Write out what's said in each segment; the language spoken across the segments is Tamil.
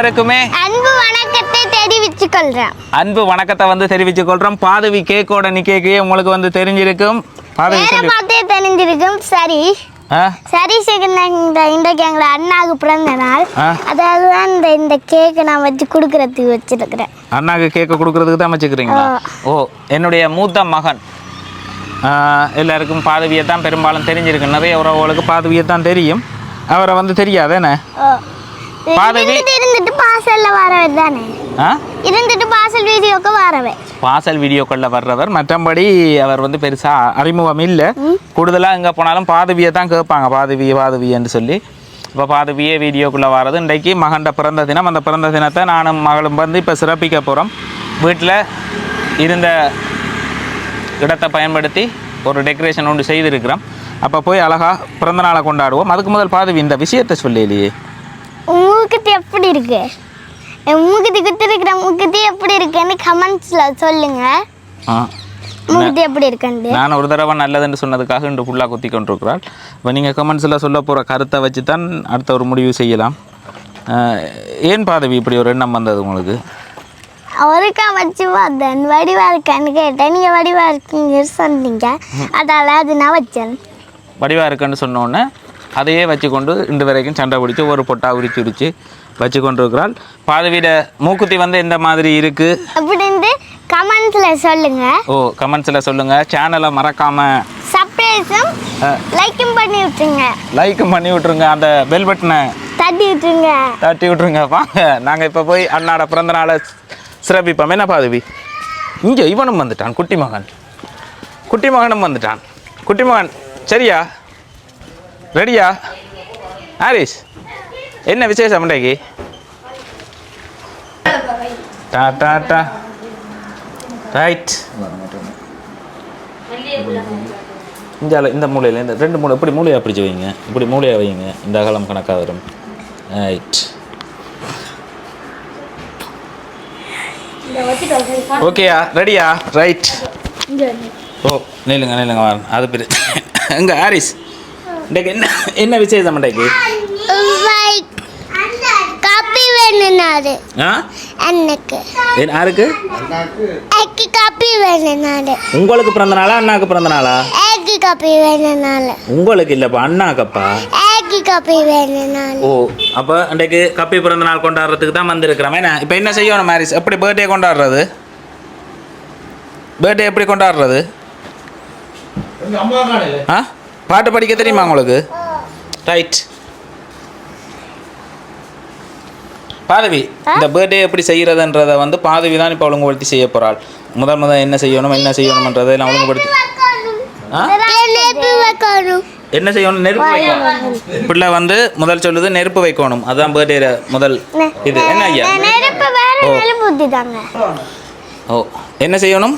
அனைவருக்குமே அன்பு வணக்கத்தை தெரிவித்துக் கொள்றேன் அன்பு வணக்கத்தை வந்து தெரிவித்துக் கொள்றோம் பாதவி கேக்கோட நிக்கே உங்களுக்கு வந்து தெரிஞ்சிருக்கும். பாதவி வேற சொல்லி. பார்த்தே தெரிஞ்சிருக்கும். சரி. ஆ? சரி இந்த இந்த இன்றைக்கு எங்களை அண்ணாவுக்கு பிறந்த நாள். ஆ. அதாவது தான் இந்த இந்த கேக்கை நான் வச்சு கொடுக்கறதுக்கு வச்சிருக்கிறேன். அண்ணாக்கு கேக்க கொடுக்கறதுக்கு தான் வச்சுக்கிறீங்களா? ஓ என்னுடைய மூத்த மகன். ஆ, எல்லாருக்கும் பாதவியை தான் பெரும்பாலும் தெரிஞ்சிருக்கு நிறைய உறவுகளுக்கு பாதவியை தான் தெரியும். அவரை வந்து தெரியாது என்ன? பாதவி- இருந்துட்டு பாசல்ல வரவே தானே? ஆ? இருந்துட்டு பாசல் வீடியோக்கு வரவே வாசல் வீடியோக்களில் வர்றவர். மற்றபடி அவர் வந்து பெருசாக அறிமுகம் இல்லை. கூடுதலாக எங்கே போனாலும் பாதவியை தான் கேட்பாங்க. பாதவி பாதவின்னு சொல்லி. இப்போ பாதவியே வீடியோக்குள்ளே வர்றது. இன்றைக்கு மகண்ட பிறந்த தினம். அந்த பிறந்த தினத்தை நானும் மகளும் வந்து இப்போ சிறப்பிக்க போகிறோம் வீட்டில் இருந்த இடத்தை பயன்படுத்தி ஒரு டெக்கரேஷன் ஒன்று செய்திருக்கிறோம். அப்போ போய் அழகாக பிறந்த நாளை கொண்டாடுவோம். அதுக்கு முதல் பாதவி இந்த விஷயத்தை சொல்லலையே. மூக்குத்தி எப்படி இருக்கு? என் மூக்குத்தி குத்திருக்கிற மூக்குத்தி எப்படி இருக்குன்னு கமெண்ட்ஸ்ல சொல்லுங்க. மூக்குத்தி எப்படி இருக்குன்னு நான் ஒரு தடவை நல்லதுன்னு சொன்னதுக்காக இன்று ஃபுல்லாக குத்தி கொண்டிருக்கிறாள். இப்போ நீங்கள் கமெண்ட்ஸில் சொல்ல போகிற கருத்தை வச்சு தான் அடுத்த ஒரு முடிவு செய்யலாம். ஏன் பாதவி இப்படி ஒரு எண்ணம் வந்தது உங்களுக்கு? அவருக்கா வச்சு பார்த்தேன். வடிவா இருக்கான்னு கேட்டேன். நீங்க வடிவா இருக்கீங்க சொன்னீங்க. அதால அது நான் வச்சேன். வடிவாக இருக்குன்னு சொன்ன உடனே அதையே வச்சுக்கொண்டு இன்று வரைக்கும் சண்டை பிடிச்சி ஒரு பொட்டா உரிச்சு உரிச்சு வச்சு கொண்டிருக்கிறாள் பாதவியோட மூக்குத்தி வந்து எந்த மாதிரி இருக்குது அப்படின்ட்டு கமெண்ட்ஸ்ல சொல்லுங்க. ஓ கமெண்ட்ஸில் சொல்லுங்கள் சேனலை மறக்காமல் சர்ப்ரைஸும் லைக்கும் பண்ணி விட்டுருங்க. லைக்கும் பண்ணி விட்ருங்க அந்த பெல் பட்டனை தட்டி விட்டுருங்க. தட்டி விட்ருங்க வாங்க நாங்கள் இப்போ போய் அண்ணாட பிறந்த நாளை சிறப்பிப்போம். என்ன பாதவி? இங்கே இவனும் வந்துட்டான் குட்டி மகன் குட்டி மகனும் வந்துட்டான். குட்டி மகன் சரியா? ரெடியா ஹாரிஸ் என்ன விசேஷம் இன்றைக்கு? டா டா டா ரைட் இந்த இந்த மூலையில் இந்த ரெண்டு மூளை இப்படி மூலையாக பிடிச்சி வைங்க. இப்படி மூலையாக வைங்க. இந்த அகலம் கணக்காக வரும். ரைட் ஓகேயா ரெடியா ரைட் ஓ நில்லுங்க நில்லுங்க வரேன் அது பெரு எங்க ஹாரிஸ் இன்றைக்கு என்ன என்ன விசேஷம் இன்றைக்கு காப்பி வேணும்னாரு. ஆ? என்ன யாருக்கு? ஏக்கி காப்பி வேணும்னாரு. உங்களுக்கு பிறந்த நாளா அண்ணாக்கு பிறந்த நாளா? ஏக்கி காப்பி வேணும்னால உங்களுக்கு இல்லைப்பா அண்ணாக்கப்பா. ஏக்கி காப்பி ஓ அப்போ அன்றைக்கு கப்பி பிறந்த நாள் கொண்டாடுறதுக்கு தான் வந்திருக்கிறோம். என்ன இப்போ என்ன செய்யணும் மேரிஸ்? எப்படி பர்த்டே கொண்டாடுறது? பர்த்டே எப்படி கொண்டாடுறது? ஆ? பாட்டு படிக்க தெரியுமா உங்களுக்கு? ரைட் பாதவி இந்த பர்த்டே எப்படி செய்கிறதுன்றதை வந்து பாதவி தான் இப்போ ஒழுங்குபடுத்தி செய்ய போகிறாள் முதல் முதல் என்ன செய்யணும் என்ன செய்யணும்ன்றதை நான் ஒழுங்குபடுத்தி ஆ? நெருப்பு வைக்கணும். என்ன செய்யணும் நெருப்பு வைக்கணும். பிள்ளை வந்து முதல் சொல்லுது நெருப்பு வைக்கணும். அதுதான் பர்த்டே முதல் இது. என்ன ஐயா? ஓ. என்ன செய்யணும்?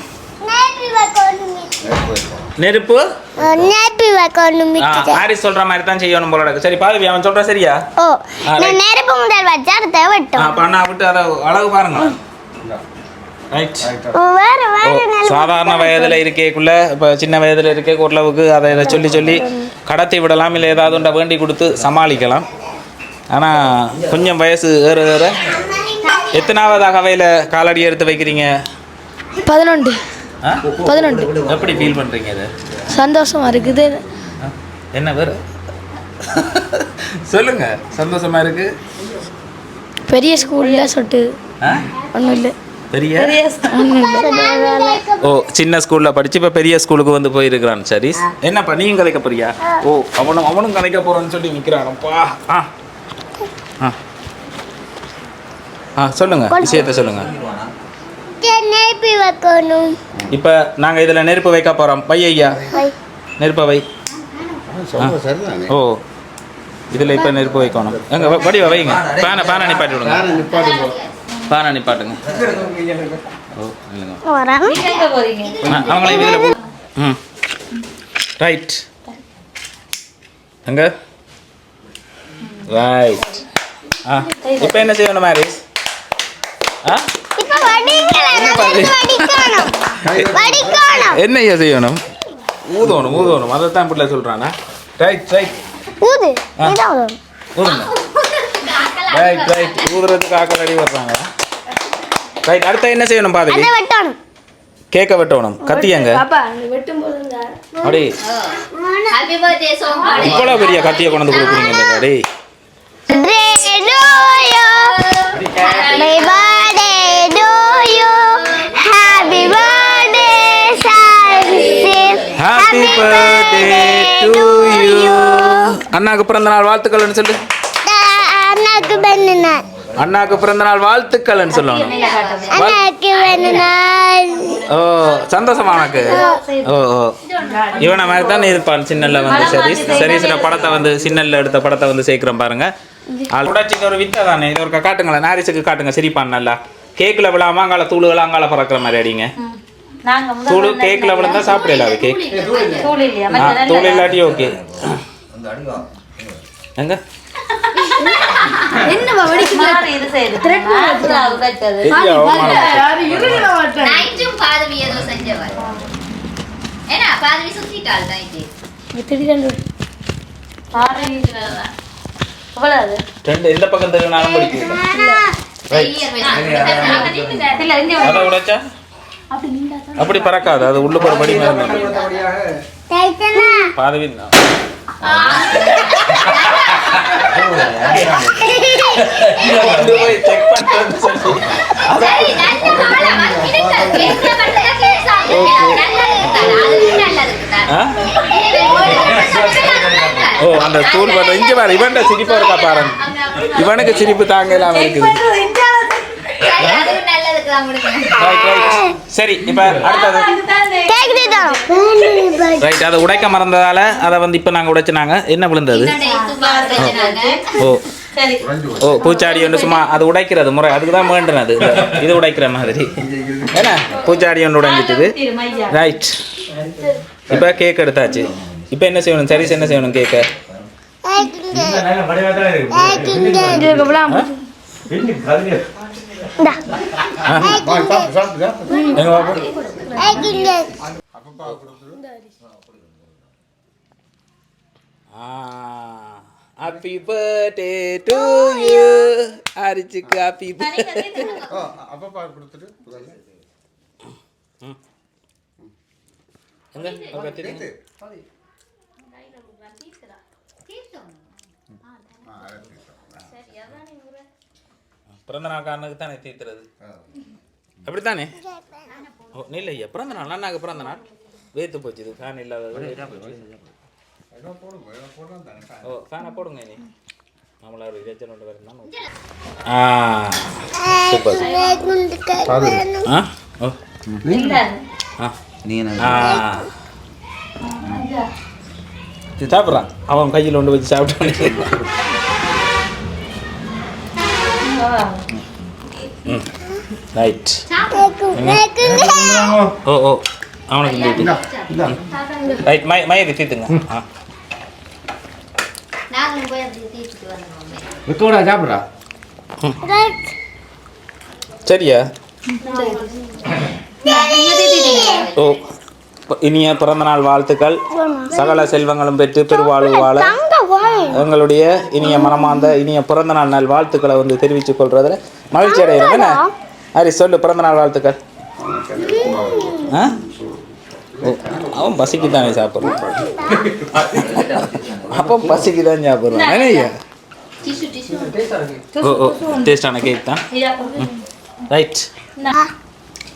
நெருப்பு? நெருப்பு வைக்கணும் ஆ, ஹாரிஸ் சொல்ற மாதிரி தான் செய்யணும் போல இருக்கு. சரி பாதவி அவன் சொல்ற சரியா? ஓ நான் நெருப்பு முதல் வச்சா அடுத்த ஆ, வெட்டும் அப்ப விட்டு அதை அழகு பாருங்க. வேற வேற சாதாரண வயதில் இருக்கேக்குள்ள இப்போ சின்ன வயதில் இருக்க ஓரளவுக்கு அதை இதை சொல்லி சொல்லி கடத்தி விடலாம் இல்லை ஏதாவது ஒன்றை வேண்டி கொடுத்து சமாளிக்கலாம். ஆனால் கொஞ்சம் வயசு ஏற ஏற எத்தனாவது அகவையில் காலடி எடுத்து வைக்கிறீங்க? பதினொன்று? பதினொன்று. எப்படி ஃபீல் பண்ணுறீங்க இது? சந்தோஷமா இருக்குது? என்ன வேறு சொல்லுங்க. சந்தோஷமா இருக்கு? பெரிய ஸ்கூல்ல சொட்டு. ஆ? ஒன்றும் இல்லை. பெரிய? ஓ சின்ன ஸ்கூலில் படிச்சு இப்போ பெரிய ஸ்கூலுக்கு வந்து போயிருக்கிறான் சரி என்னப்பா நீயும் கதைக்க போறியா? ஓ அவனும் அவனும் கதைக்க போறான்னு சொல்லி நிற்கிறானப்பா ஆ. ஆ. ஆ சொல்லுங்க. விஷயத்த சொல்லுங்க. நெருப்பு வைக்கணும். இப்போ நாங்கள் இதில் நெருப்பு வைக்க போகிறோம் வை ஐயா. நெருப்பை வை. ஓ. இதில் இப்போ நெருப்பு வைக்கணும். எங்க வ- வடிவா வைங்க. பேனை பேனை நிப்பாட்டி விடுங்க. பேனை நிப்பாட்டுங்க. ஓ இல்லைங்க. அவங்களே இதில் போ ம். ரைட். எங்க? ரைட். ஆ இப்போ என்ன செய்யணும் மேரிஸ் ஆ? என்ன ஐயா செய்யணும்? ஊதணும் ஊதணும். அதை தான் பிள்ளை சொல்கிறானா ரைட் ரைட் ஊது. ஊதுங்க. ரைட் ரைட் ஊதுறதுக்கு ஆக்கள் அடி வர்றாங்க. ரைட் அடுத்து என்ன செய்யணும் வெட்டணும். கேக்க வெட்டணும். கத்தியங்க. பாப்பா நீ வெட்டும் போது இந்த அடே. ஹாப்பி பர்த்டே சாங் பாடு. இவ்வளோ பெரிய கத்தியை கொண்டு கொடுக்குறீங்க அடே. ஹாப்பி பர்த்டே டு யூ அண்ணாக்கு பிறந்த நாள் வாழ்த்துக்கள்னு சொல்லு? அண்ணாக்கு வேணுனாள் அண்ணாக்கு பிறந்த நாள் வாழ்த்துக்கள்னு சொல்லணும் அண்ணாக்கு வேணுனாள் ஓ சந்தோஷமா உனக்கு ஓ ஓ. இவனை மாதிரி தான் இருப்பான் சின்னல்ல வந்து. சரி சரி சில படத்தை வந்து சின்னல்ல எடுத்த படத்தை வந்து சேர்க்கிறோம் பாருங்க. ஆள் உடச்சிக்கு ஒரு வித்தை தானே? இது ஒரு காட்டுங்களேன். நாரிசுக்கு காட்டுங்க. சிரிப்பான் நல்லா. கேக்கில் விழாம அங்கால தூளுகள் அங்கால பறக்கிற மாதிரி அடிங்க. தூள் கேக்கில் விழுந்தா சாப்பிடல அது கேக் தூள் இல்லாட்டி ஓகே எங்க? எந்த பக்கம் இங்க அதை உடைச்சா? அப்படி பறக்காது அது உள்ளுக்கு ஒரு படி மேல பாதவி கொண்டு போய் செக் பண்ணுறது சொல்லி. சரி நல்ல பாடம் மறக்கிடுங்க கேட்க மட்டும் கேட்க சாப்பிடுங்க நல்லது இருக்குதா? ஆ? ஓ அந்த தூள் பண்ற இங்க பாரு இவன்ட சிரிப்பு இருக்கா பாரு. இவனுக்கு சிரிப்பு தாங்க இல்லாம இருக்குது. சரி இப்ப அடுத்தது. ரைட் அதை உடைக்க மறந்ததால அதை வந்து இப்ப நாங்க உடைச்சினாங்க. என்ன விழுந்தது? ஓ. சரி. ஓ பூச்சாடி ஒன்று சும்மா அது உடைக்கிறது முறை. அதுக்கு தான் வேண்டினது. இது உடைக்கிற மாதிரி. என்ன? பூச்சாடி ஒன்று உடைஞ்சிட்டுது. ரைட் இப்போ கேக் எடுத்தாச்சு. இப்போ என்ன செய்யணும்? சரி என்ன செய்யணும் கேக்க Enggak. Mari, Ah. Happy birthday to you. Arjuku happy birthday. பிறந்த நாள் தானே தீர்த்துறது? அப்படித்தானே? ஓ இல்லையா பிறந்த நாள் அண்ணாக்கு பிறந்த நாள் வேத்து போச்சு இது ஃபேன் இல்லாதது ஓ ஃபேனை போடுங்க நீ நம்மளா ஒரு இறைச்சல் ஒன்று வரணும் ஆ சூப்பர். ஆ ஓ. ஆ. ஆ. இது சாப்பிட்றான் அவன் கையில் ஒன்று வச்சு சாப்பிட்டான் ம் ரைட் ஓ ஓ அவனுக்கு ரைட் மய மயக்கு தீத்துங்க ஆ. விக்கோடா சாப்பிட்றா. சரியா? ஓ. இனிய பிறந்தநாள் வாழ்த்துக்கள். சகல செல்வங்களும் பெற்று பெருவாழ்வு வாழ எங்களுடைய இனிய மனமார்ந்த இனிய பிறந்தநாள் நாள் வாழ்த்துக்களை வந்து தெரிவித்துக் கொள்றதுல மகிழ்ச்சி அடைகிறோம். என்ன? ஹரி சொல்லு பிறந்தநாள் வாழ்த்துக்கள். ஆ? அவன் பசிக்கு தானே சாப்பிட்றான். அப்போ பசிக்கு தான் சாப்பிட்றான் ஓ ஓ டேஸ்டான கேக் தான். ரைட்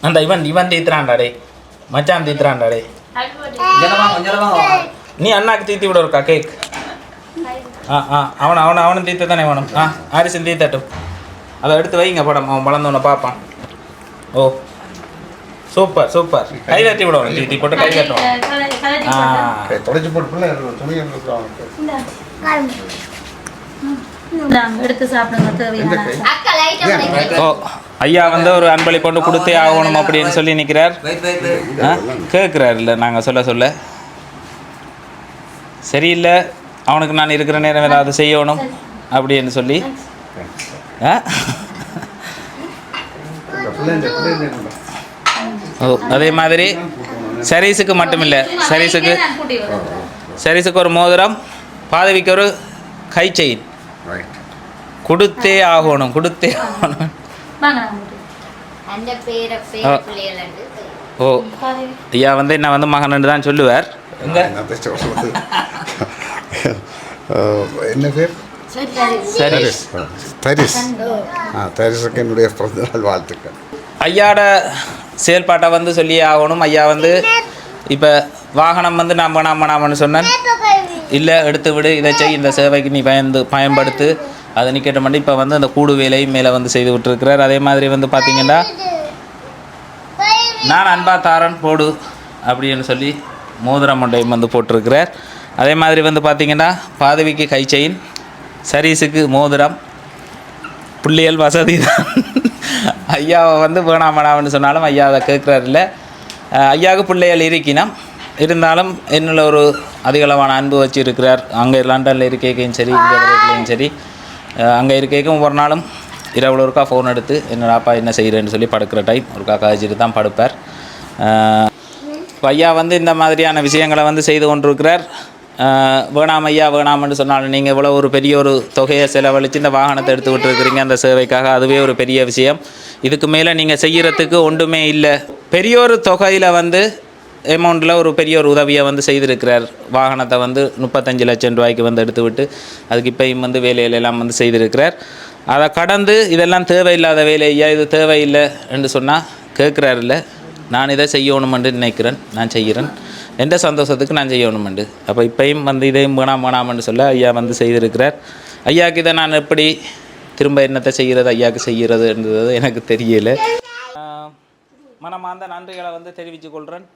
அந்த இவன் இவன் தீத்துறான்டா டே மச்சான் தீத்துறான்டா டே நீ அண்ணாக்கு தீத்தி விட இருக்கா கேக்? ஆ ஆ அவன் அவன் அவனும் தீத்த தானே வேணும். ஆ ஆரிசன் தீத்தட்டும். அதை எடுத்து வைங்க படம் அவன் வளர்ந்தவனை பார்ப்பான். ஓ. Super super. கை தட்டி விடணும் தீத்தி. போட்டு கை தட்டணும் ஆ. தொடச்சி போட்டு எடுத்து சாப்பிடுங்க தேவையான ஓ. ஐயா வந்து ஒரு அன்பளிப்பு கொண்டு கொடுத்தே ஆகணும் அப்படின்னு சொல்லி நிற்கிறார் ஆ? கேட்குறாரு இல்லை நாங்கள் சொல்ல சொல்ல. சரியில்லை. அவனுக்கு நான் இருக்கிற நேரம் ஏதாவது செய்யணும் அப்படின்னு சொல்லி. ஓ அதே மாதிரி சரீஸுக்கு மட்டும் இல்லை சரீஸுக்கு சரீஸுக்கு ஒரு மோதிரம் பாதவிக்கு ஒரு கை செயின் ரைட் கொடுத்தே ஆகணும் கொடுத்தே ஆகணும். ஓ ஐயா வந்து என்ன வந்து மகன் தான் சொல்லுவார். என்ன பேர்? சரி தரிஸ் ஆ தரிசுக்கு என்னுடைய பிறந்தநாள் வாழ்த்துக்கள். ஐயாட செயல்பாட்டை வந்து சொல்லியே ஆகணும். ஐயா வந்து இப்போ வாகனம் வந்து நான் வேணாம் வேணாம்னு சொன்னேன் இல்லை எடுத்து விடு. இதை செய். இந்த சேவைக்கு நீ பயந்து பயன்படுத்து. அதை நீ கேட்ட மட்டும் இப்போ வந்து அந்த கூடு வேலையும் மேலே வந்து செய்து விட்டுருக்கிறார். அதே மாதிரி வந்து பார்த்தீங்கன்னா நான் அன்பா தாரன் போடு அப்படின்னு சொல்லி மோதிரம் மண்டையும் வந்து போட்டிருக்கிறார். அதே மாதிரி வந்து பார்த்தீங்கன்னா பாதவிக்கு கை செயின் சரீஸுக்கு மோதிரம் புள்ளியல் வசதி தான். ஐயாவை வந்து வேணாம் வேணாம்னு சொன்னாலும் ஐயா அதை கேட்குறாருல்ல. ஐயாவுக்கு பிள்ளைகள் இருக்கினம். இருந்தாலும் என்னில் ஒரு அதிகளவான அன்பு வச்சு இருக்கிறார் அங்கே லண்டனில் இருக்கையும் சரி இங்கே சரி. அங்கே இருக்கைக்கும் ஒவ்வொரு நாளும் இரவுல ஒருக்கா ஃபோன் எடுத்து என்னடா அப்பா என்ன செய்கிறேன்னு சொல்லி படுக்கிற டைம் ஒருக்கா கழிச்சிட்டு தான் படுப்பார். ஐயா வந்து இந்த மாதிரியான விஷயங்களை வந்து செய்து கொண்டிருக்கிறார். வேணாம் ஐயா வேணாம்னு சொன்னாலும் நீங்கள் இவ்வளோ ஒரு பெரிய ஒரு தொகையை செலவழித்து இந்த வாகனத்தை எடுத்து விட்டுருக்கிறீங்க. அந்த சேவைக்காக அதுவே ஒரு பெரிய விஷயம். இதுக்கு மேலே நீங்கள் செய்கிறதுக்கு ஒன்றுமே இல்லை. பெரிய ஒரு தொகையில் வந்து அமௌண்ட்டில் ஒரு பெரிய ஒரு உதவியை வந்து செய்திருக்கிறார். வாகனத்தை வந்து முப்பத்தஞ்சு லட்சம் ரூபாய்க்கு வந்து எடுத்து விட்டு அதுக்கு இப்பையும் வந்து வேலையில எல்லாம் வந்து செய்திருக்கிறார். அதை கடந்து இதெல்லாம் தேவையில்லாத வேலை ஐயா இது தேவையில்லை என்று சொன்னால் கேட்குறாருல்ல நான் இதை செய்யணுமென்று நினைக்கிறேன் நான் செய்கிறேன். எந்த சந்தோஷத்துக்கு நான் செய்யணுமெண்டு அப்போ இப்பையும் வந்து இதையும் வேணாம் வேணாம்னு சொல்ல ஐயா வந்து செய்திருக்கிறார். ஐயாவுக்கு இதை நான் எப்படி திரும்ப என்னத்தை செய்கிறது ஐயாவுக்கு செய்கிறதுன்றது எனக்கு தெரியல. மனமார்ந்த நன்றிகளை வந்து தெரிவித்துக் கொள்கிறேன்.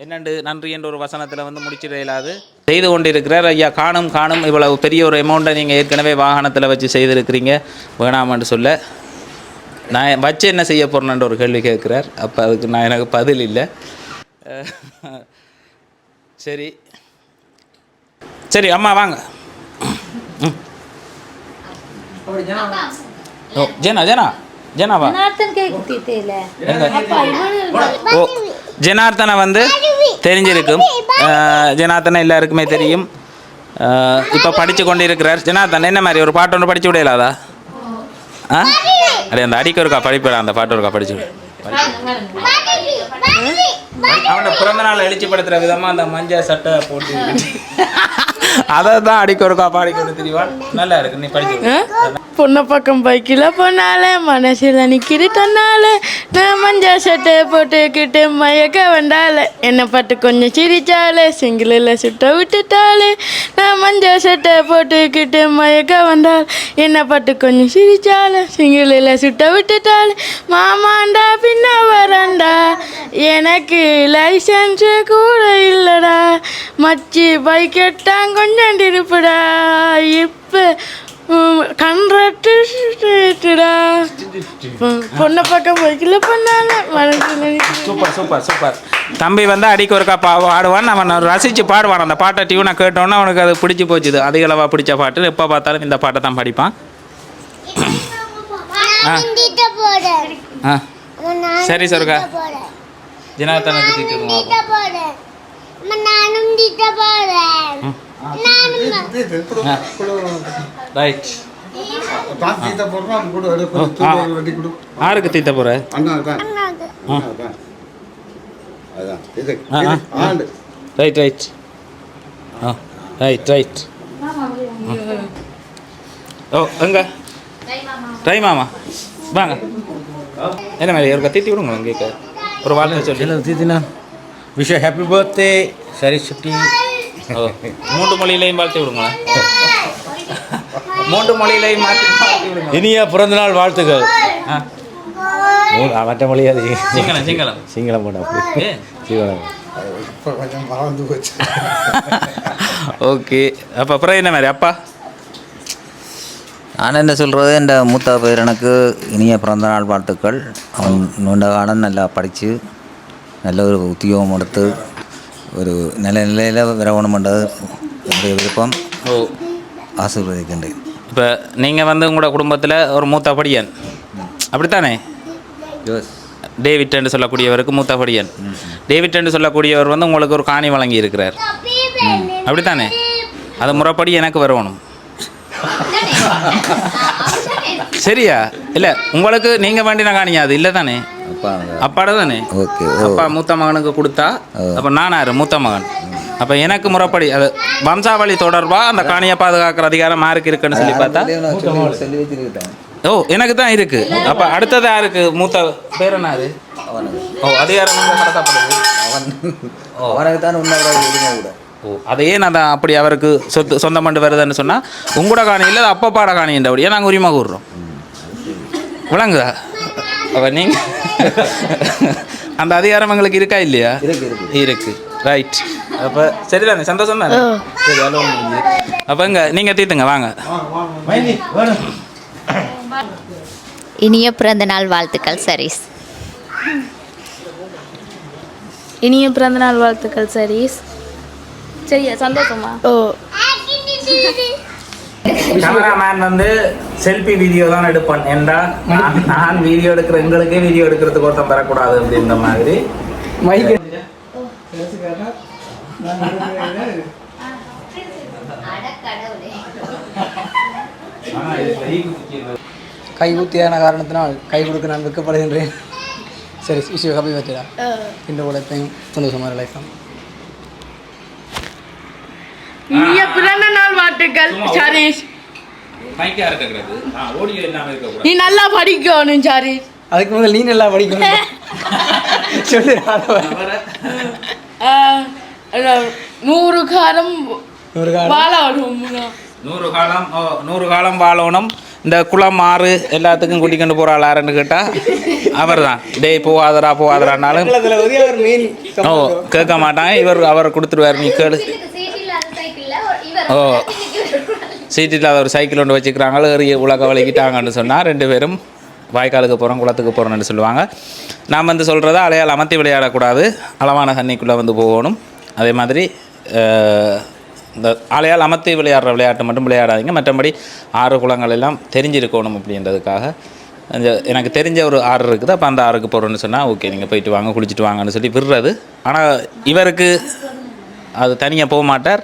என்னண்டு நன்றி என்ற ஒரு வசனத்தில் வந்து முடிச்சிட இயலாது. செய்து கொண்டிருக்கிறார் ஐயா காணும் காணும் இவ்வளவு பெரிய ஒரு அமௌண்ட்டை நீங்கள் ஏற்கனவே வாகனத்தில் வச்சு செய்திருக்கிறீங்க. வேணாமன்னு சொல்ல. நான் வச்சு என்ன செய்ய போகிறேன்னு ஒரு கேள்வி கேட்குறார். அப்போ அதுக்கு நான் எனக்கு பதில் இல்லை. சரி. சரி அம்மா வாங்க. ஜெனா ஜெனா. ஜெனாவா. ஓ ஜனார்த்தனை வந்து தெரிஞ்சிருக்கும். ஜனார்த்தனை எல்லாருக்குமே தெரியும். இப்போ படித்து கொண்டு இருக்கிறார் ஜனார்த்தன் என்ன மாதிரி ஒரு பாட்டு ஒன்று படிச்சு விடையலாதா ஆ? அடே அந்த அடிக்க ஒருக்கா படிப்பிடா அந்த பாட்டு ஒருக்கா படிச்சு விடு. அவனோட பிறந்த நாள் எழுச்சிப்படுத்துகிற விதமாக அந்த மஞ்சள் சட்டை போட்டு அதை தான் அடிக்க ஒருக்கா பாடிக்கொண்டு தெரியுவான் நல்லா இருக்கு நீ படிச்சு. பொண்ணை பக்கம் பைக்கில் போனால மனசில் நிற்கிது தன்னால. நான் மஞ்சள் சட்டை போட்டுக்கிட்டு மயக்க வந்தால. என்னை பார்த்து கொஞ்சம் சிரிச்சாலே சிங்கிளில் சுட்ட விட்டுட்டாலே. நான் மஞ்சள் சட்டை போட்டுக்கிட்டு மயக்க வந்தால் என்னை பார்த்து கொஞ்சம் சிரிச்சாலே சிங்கிளில் சுட்ட விட்டுட்டாலே. மாமாண்டா பின்ன வரண்டா எனக்கு லைசன்ஸு கூட இல்லைடா. மச்சி பைக் எட்டான் கொஞ்சம் இருப்புடா இப்போ பொண்ணை மனசில் நினைக்கிறேன். Super super super. தம்பி வந்து அடிக்க ஒருக்கா பா பாடுவான். அவன் ரசித்து பாடுவான். அந்த பாட்டை டியூனை கேட்டோன்னே அவனுக்கு அது பிடிச்சி போச்சுது. அதிகளவாக பிடிச்ச பாட்டு எப்போ பார்த்தாலும் இந்த பாட்டை தான் படிப்பான். ஆ. சரி சருக்கா ஜனார்த்தனுக்கு தீட்டு நானும் திட்ட கொடு யாருக்கு தீத்த ஆண்டு. ரைட் ரைட் ரைட் ரைட் ஓ எங்க? ரை மாமா. வாங்க. என்ன மாதிரி ஒரு தீத்தி விடுங்க கேட்க ஒரு வாழ்க்கை சொல்லி. தீதினா விஷ் ஹாப்பி பர்த்டே சரஸ்வதி ஓ மூன்று மொழியிலையும் வாழ்த்து விடுங்களேன். மூன்று மொழியிலையும் மாற்றி விடுங்க. இனிய பிறந்தநாள் வாழ்த்துக்கள். மற்ற மொழியாது சிங்களம் சிங்களம். சிங்களம் போட சிங்களம். ஓகே. அப்போ அப்புறம் என்ன மாதிரி? அப்பா? நான் என்ன சொல்கிறது என் மூத்த பேர் எனக்கு இனிய பிறந்தநாள் வாழ்த்துக்கள். அவன் நீண்ட காலம் நல்லா படித்து நல்ல ஒரு உத்தியோகம் எடுத்து ஒரு நல்ல நிலையில் வரவணுமென்றது என்னுடைய விருப்பம் ஓ ஆசீர்வதிக்கின்றேன் இப்போ நீங்கள் வந்து உங்களோட குடும்பத்தில் ஒரு மூத்த படியன் அப்படித்தானே யோஸ் டேவிட் என்று சொல்லக்கூடியவருக்கு மூத்த படியன் டேவிட் என்று சொல்லக்கூடியவர் வந்து உங்களுக்கு ஒரு காணி வழங்கி இருக்கிறார் அப்படித்தானே அது முறைப்படி எனக்கு வரணும் சரியா இல்ல உங்களுக்கு நீங்க வேண்டின காணியா அது இல்ல தானே அப்பாட தானே ஓகே அப்பா மூத்த மகனுக்கு கொடுத்தா அப்ப நானாரு மூத்த மகன். அப்ப எனக்கு முறைப்படி அது வம்சாவளி தொடர்பா? அந்த காணியை பாதுகாக்கிற அதிகாரம் யாருக்கு இருக்குன்னு சொல்லி பார்த்தா? ஓ எனக்கு தான் இருக்கு. அப்ப அடுத்தது யாருக்கு? மூத்த பேர் என்ன அது? ஓ அதிகாரம் கடத்தப்படுது. அவன். அவனுக்கு தான் உண்மை உரிமை கூட. ஓ அதையே நான் தான் அப்படி அவருக்கு சொத்து சொந்தம் பண்ணி வருதுன்னு சொன்னா உங்களோட காணி இல்லை அப்பா பாட காணின்றபடியே நாங்கள் உரிமை கூறுறோம் விளங்குதா? அப்ப நீங்க அந்த அதிகாரம் எங்களுக்கு இருக்கா இல்லையா? இருக்கு ரைட் அப்ப சரிதானே? சந்தோஷம் தானே சரி அலோ அப்ப இங்க நீங்க தீத்துங்க வாங்க. இனிய பிறந்த நாள் வாழ்த்துக்கள் சரிஸ் இனிய பிறந்தநாள் வாழ்த்துக்கள் சரீஸ் சரியா சந்தோஷமா? ஓ. கேமராமேன் வந்து செல்ஃபி வீடியோ தான் எடுப்பேன். ஏண்டா? நான் நான் வீடியோ எடுக்கிற எங்களுக்கே வீடியோ எடுக்கிறதுக்கு ஒருத்தன் தரக்கூடாது அப்படின்ற மாதிரி. கை ஊத்தியான காரணத்தினால் கை கொடுக்க நான் வெட்கப்படுகின்றேன் சரி விஷயம் ஹாப்பி பர்த்டே இந்த உலகத்தையும் சந்தோஷமான லைஃப் தான் இனிய பிறந்த நாள் வாழ்த்துக்கள் சரீஷ் நீ நல்லா படிக்கணும் சரீஷ் அதுக்கு முதல்ல நீ நல்லா படிக்கணும். சொல்லு நூறு காலம் நூறு காலம். ஓ நூறு காலம் வாழணும். இந்த குளம் ஆறு எல்லாத்துக்கும் கூட்டிக்கொண்டு போகிறாள் யாருன்னு கேட்டால் அவர் தான் டேய் ஒரு மெயின் ஓ கேட்க மாட்டாங்க. இவர் அவர் கொடுத்துருவார் நீ கேளு சீட் இல்லாத சைக்கிள்ல இவர் ஓ. சீட் இல்லாத ஒரு சைக்கிள் ஒன்று வச்சுக்கிறாங்களோ ஒரு உலக வலிக்கிட்டாங்கன்னு சொன்னால் ரெண்டு பேரும் வாய்க்காலுக்கு போகிறோம் குளத்துக்கு போகிறோம்னு சொல்லுவாங்க. நாம் வந்து சொல்கிறத அலையால் அமர்த்தி விளையாடக்கூடாது. அளவான தண்ணிக்குள்ளே வந்து போகணும். அதே மாதிரி இந்த அலையால் அமர்த்தி விளையாடுற விளையாட்டு மட்டும் விளையாடாதீங்க. மற்றபடி ஆறு குளங்கள் எல்லாம் தெரிஞ்சிருக்கணும் அப்படின்றதுக்காக. அந்த எனக்கு தெரிஞ்ச ஒரு ஆறு இருக்குது. அப்போ அந்த ஆறுக்கு போகிறோன்னு சொன்னால் ஓகே நீங்கள் போயிட்டு வாங்க குளிச்சுட்டு வாங்கன்னு சொல்லி விடுறது. ஆனால் இவருக்கு அது தனியாக போக மாட்டார்.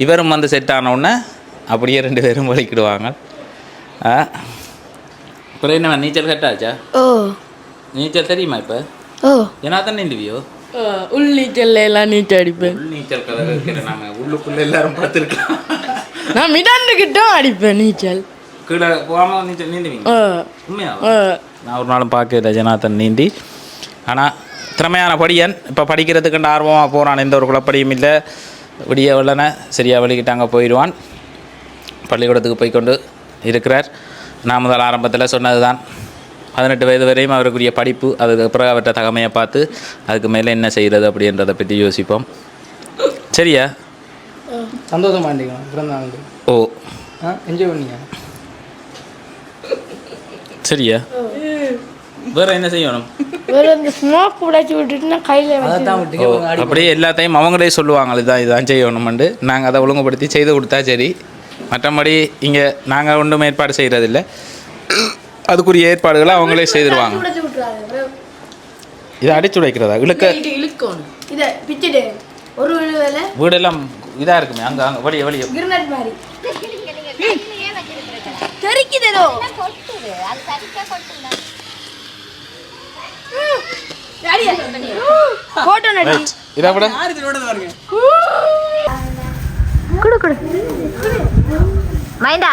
இவரும் வந்து செட் ஆன உடனே அப்படியே ரெண்டு பேரும் வலிக்கிடுவாங்க ஆ. அப்புறம் என்ன நீச்சல் கட்டாச்சா ஓ. நீச்சல் தெரியுமா இப்போ? ஓ. ஏன்னா தான் அஹ், உள் நீச்சல்ல எல்லாம் நீச்சல் அடிப்பேன். உள் நீச்சல் கதை இருக்கிற நாங்கள் உள்ளுக்குள்ளே எல்லாரும் பார்த்துருக்கலாம். நான் மிடாண்டுக்கிட்டும் அடிப்பேன் நீச்சல். கீழே போகாமல் நீச்சல் நீந்துவீங்க? உண்மையா? நான் ஒரு நாளும் பார்க்கல ஜனாதன் நீந்தி. ஆனால் திறமையான படியன். இப்போ படிக்கிறதுக்கு ஆர்வமாக போகிறான் எந்த ஒரு குழப்படியும் இல்லை. விடிய வெள்ளன சரியாக வலிக்கிட்டாங்க போயிடுவான். பள்ளிக்கூடத்துக்கு போய்க்கொண்டு இருக்கிறார். நான் முதல் ஆரம்பத்தில் சொன்னது தான் பதினெட்டு வயது வரையும் அவருக்குரிய படிப்பு அதுக்கு பிறகு தகமையை பார்த்து அதுக்கு மேலே என்ன செய்கிறது அப்படின்றத பற்றி யோசிப்போம். சரியா? சந்தோஷமா பிறந்த ஓ. ஆ என்ஜாய் பண்ணீங்க. சரியா? வேறு என்ன செய்யணும்? வேற இந்த ஸ்மோக் உடைச்சி விட்டுட்டுனா கையில அப்படியே எல்லாத்தையும் அவங்களே சொல்லுவாங்க இதுதான் இதான் செய்யணுமெண்டு. நாங்கள் அதை ஒழுங்குபடுத்தி செய்து கொடுத்தா சரி. மற்றபடி இங்கே நாங்கள் ஒன்றும் ஏற்பாடு செய்கிறதில்ல அதுக்குரிய ஏற்பாடுகளை அவங்களே செய்திருவாங்க. இதை அடிச்சு உடைக்கிறதா? இழுக்க. வீடெல்லாம் இதாக இருக்குமே அங்கே அங்கே வழிய வழிய. கிரினட் மாதிரி. தெரிக்குதோ போட்டோ நடி ரைட் இதை மைண்டா